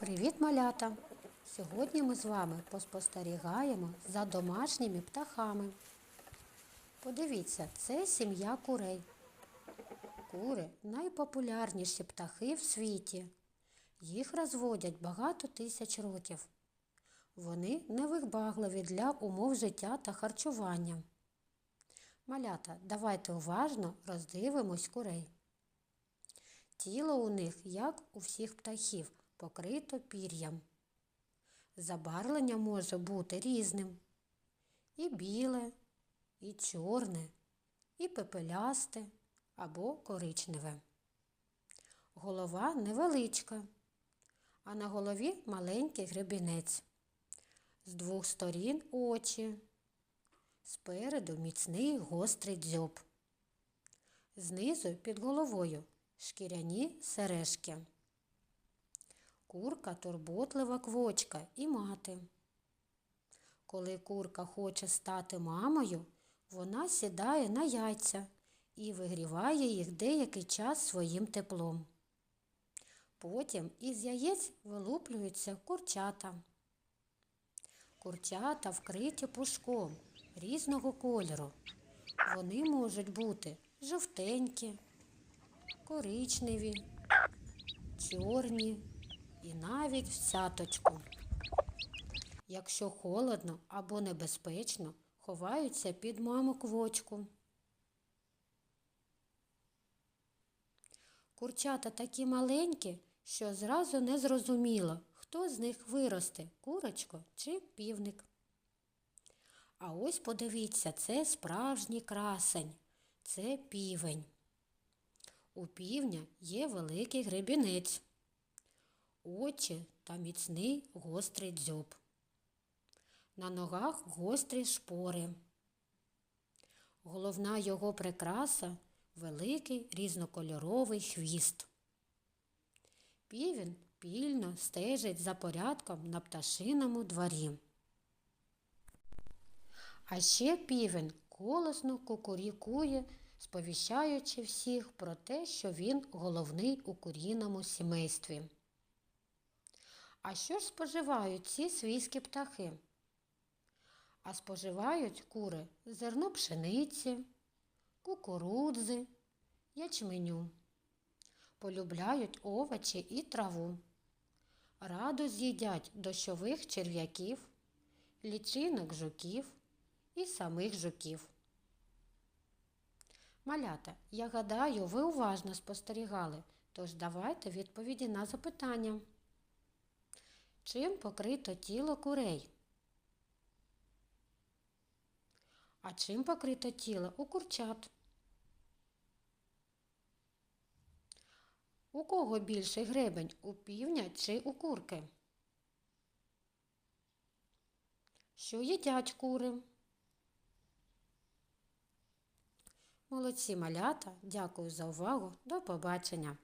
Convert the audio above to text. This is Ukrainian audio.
Привіт, малята! Сьогодні ми з вами поспостерігаємо за домашніми птахами. Подивіться, це сім'я курей. Кури найпопулярніші птахи в світі. Їх розводять багато тисяч років. Вони невибагливі для умов життя та харчування. Малята, давайте уважно роздивимось курей. Тіло у них, як у всіх птахів, покрито пір'ям. Забарвлення може бути різним. І біле, і чорне, і пепелясте або коричневе. Голова невеличка, а на голові маленький гребінець. З двох сторін очі. Спереду міцний гострий дзьоб. Знизу під головою шкіряні сережки. Курка турботлива квочка і мати. Коли курка хоче стати мамою, вона сідає на яйця і вигріває їх деякий час своїм теплом. Потім із яєць вилуплюються курчата. Курчата вкриті пушком різного кольору. Вони можуть бути жовтенькі, коричневі, чорні і навіть в сяточку. Якщо холодно або небезпечно, ховаються під маму квочку. Курчата такі маленькі, що зразу не зрозуміло, хто з них виросте курочко чи півник. А ось подивіться, це справжній красень, це півень. У півня є великий гребінець, очі та міцний гострий дзьоб. На ногах гострі шпори. Головна його прикраса великий різнокольоровий хвіст. Півень пільно стежить за порядком на пташиному дворі. А ще півень голосно кукурікує, сповіщаючи всіх про те, що він головний у куріному сімействі. А що ж споживають ці свійські птахи? А споживають кури зерно пшениці, кукурудзи, ячменю. Полюбляють овочі і траву. Радо з'їдять дощових черв'яків, лічинок жуків і самих жуків. Малята, я гадаю, ви уважно спостерігали, тож давайте відповіді на запитання. Чим покрито тіло курей? А чим покрито тіло у курчат? У кого більший гребень? У півня чи у курки? Що їдять кури? Молодці малята, дякую за увагу. До побачення!